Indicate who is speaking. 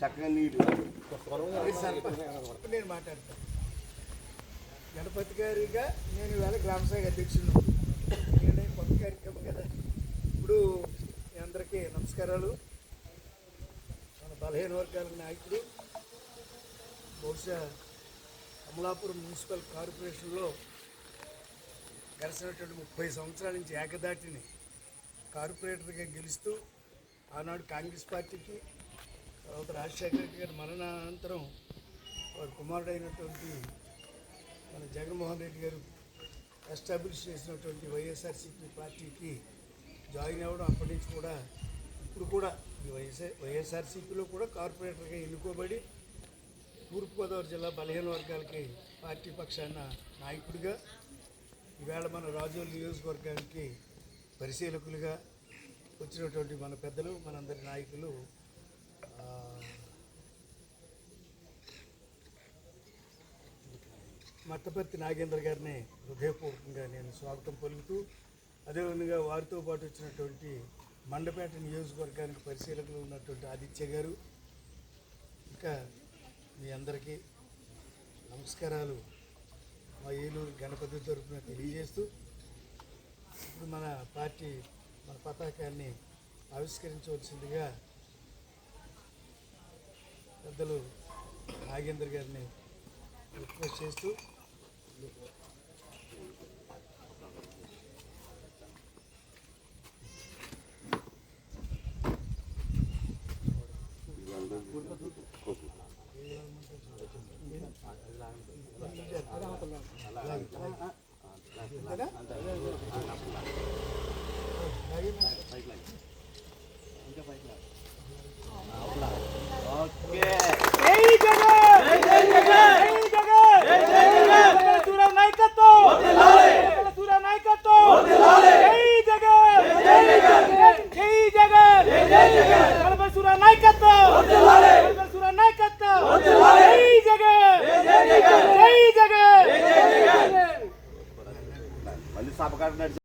Speaker 1: చక్కగా నీట్గా
Speaker 2: నేను మాట్లాడతాను గణపతి గారిగా నేను ఇవాళ గ్రామ శాఖ అధ్యక్షుడు నేనే కొత్త కార్యక్రమం కదా. ఇప్పుడు అందరికీ నమస్కారాలు. మన బలహీన వర్గాల నాయకుడు బహుశా అమలాపురం మున్సిపల్ కార్పొరేషన్లో గడిచినటువంటి ముప్పై సంవత్సరాల నుంచి ఏకదాటిని కార్పొరేటర్గా గెలుస్తూ ఆనాడు కాంగ్రెస్ పార్టీకి తర్వాత రాజశేఖర గారి మరణానంతరం వారి కుమారుడైనటువంటి మన జగన్మోహన్ రెడ్డి గారు ఎస్టాబ్లిష్ చేసినటువంటి వైఎస్ఆర్సీపీ పార్టీకి జాయిన్ అవ్వడం అప్పటి నుంచి కూడా ఇప్పుడు కూడా ఈ వైఎస్ఆర్ వైఎస్ఆర్సీపీలో కూడా కార్పొరేటర్గా ఎన్నుకోబడి తూర్పుగోదావరి జిల్లా బలహీన వర్గాలకి పార్టీ పక్షాన నాయకుడిగా ఈవేళ మన రాజోలు నియోజకవర్గానికి పరిశీలకులుగా వచ్చినటువంటి మన పెద్దలు మనందరి నాయకులు మట్టపర్తి నాగేంద్ర గారిని హృదయపూర్వకంగా నేను స్వాగతం పలుకుతూ అదేవిధంగా వారితో పాటు వచ్చినటువంటి మండపేట నియోజకవర్గానికి పరిశీలకులు ఉన్నటువంటి ఆదిత్య గారు ఇంకా మీ అందరికీ నమస్కారాలు మా ఏలూరు గణపతి తరఫున తెలియజేస్తూ ఇప్పుడు మన పార్టీ మన పతాకాన్ని ఆవిష్కరించవలసిందిగా పెద్దలు నాగేందర్ గారిని రిక్వెస్ట్ చేస్తూ
Speaker 1: ఓకే Bakar